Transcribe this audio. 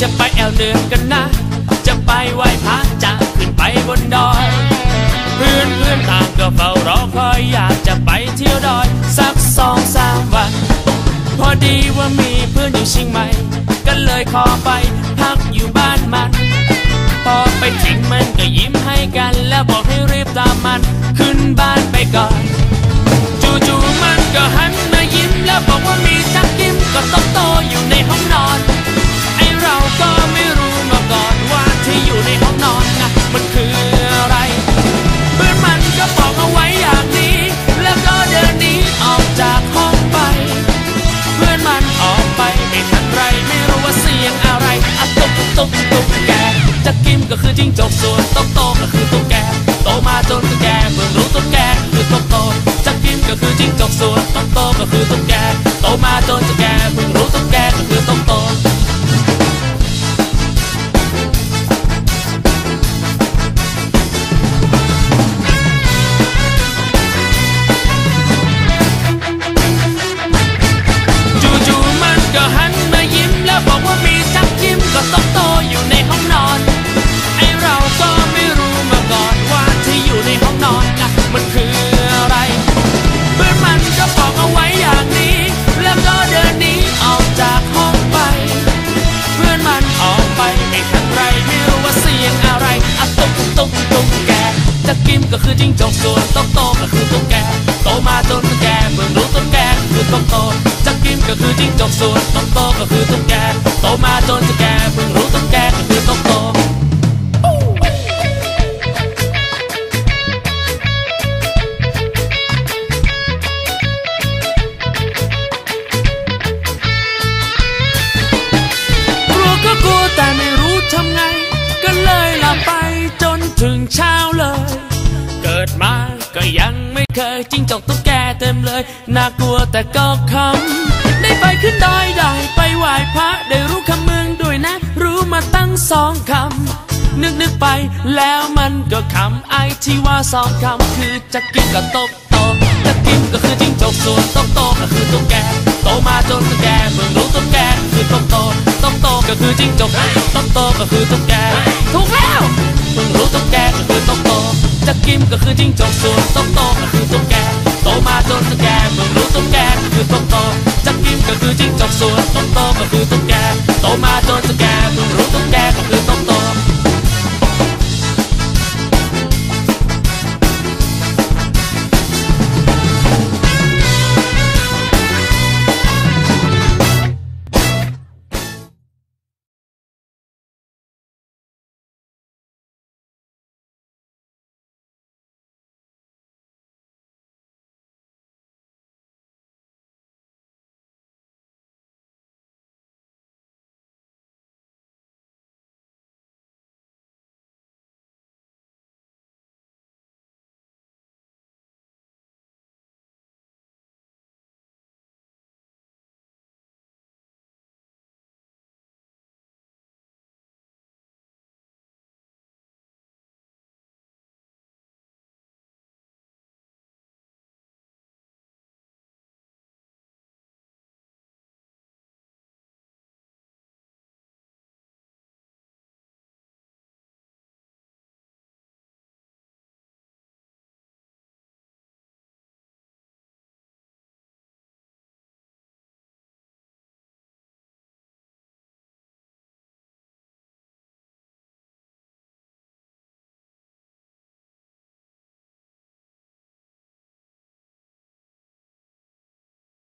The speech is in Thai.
จะไปแอวเหนือกันนะ จะไปไหว้พระจะขึ้นไปบนดอย เพื่อนเพื่อนต่างก็เฝ้ารอคอยอยากจะไปเที่ยวดอย สักสองสามวัน พอดีว่ามีเพื่อนอยู่เชียงใหม่ก็เลยขอไปพักอยู่บ้านมัน พอไปถึงมันก็ยิ้มให้กัน แล้วบอกให้รีบตามมัน ขึ้นบ้านไปก่อนจู่ๆมันก็หันมายิ้มแล้วบอกว่ามีจักกิ้มก็ต้องโตอยู่ในห้องนอน ก็ไม่รู้มาก่อนว่าที่อยู่ในห้องนอนนะมันคืออะไรเพื่อนมันก็บอกเอาไว้อย่างนี้ แล้วก็เดินหนีออกจากห้องไป เพื่อนมันออกไปไม่ทันไรไม่รู้ว่าเสียงอะไรอะตุกตุกตุกแกจะกิมก็คือจิ้งจกส่วนโตโตก็คือ กยิ้มก็ต้องโตอยู่ในห้องนอน ไอเราก็ไม่รู้มาก่อนว่าที่อยู่ในห้องนอนนะมันคืออะไรเพื่อนมันก็บอกเอาไว้อย่างนี้ แล้วก็เดินหนีออกจากห้องไป เพื่อนมันออกไปไม่ทันไรไม่รู้ว่าเสียงอะไรอะตุ๊กตุ๊กตุ๊กแกจะกิมก็คือจิ้งจกส่วนโตโตก็คือตุ๊กแกโตมาจนตุ๊กแกเพิ่งรู้ตุ๊กแกคือโตโตจะกิมก็ คือจิ้งจกส่วนโตโตก็คือตุ๊กแกโตมาจนตุ๊กแกเพิ่งรู้ตุ๊กแกก็คือโตโตกลัวก็กลัวแต่ไม่รู้ทำไงก็เลยลับไปจนถึงเช้าเลย เกิดมาก็ยังไม่เคยจิ้งจกตุ๊กแกเต็มเลย น่ากลัวแต่ก็คำ สองคำ นึกนึกไปแล้วมันก็คำไอที่ว่าสองคำ คือจะกินกับตกโตจะกินก็คือจิ้งจกส่วนตกโตก็คือตุ๊กแกโตมาจนตุ๊กแกเพิ่งรู้ตุ๊กแกคือตกโตตกโตก็คือจิ้งจกตกโตก็คือตุ๊กแกถูกแล้วเพิ่งรู้ตุ๊กแกก็คือตกโตจะกินก็คือจิ้งจกส่วนตกโตก็คือตุ๊กแก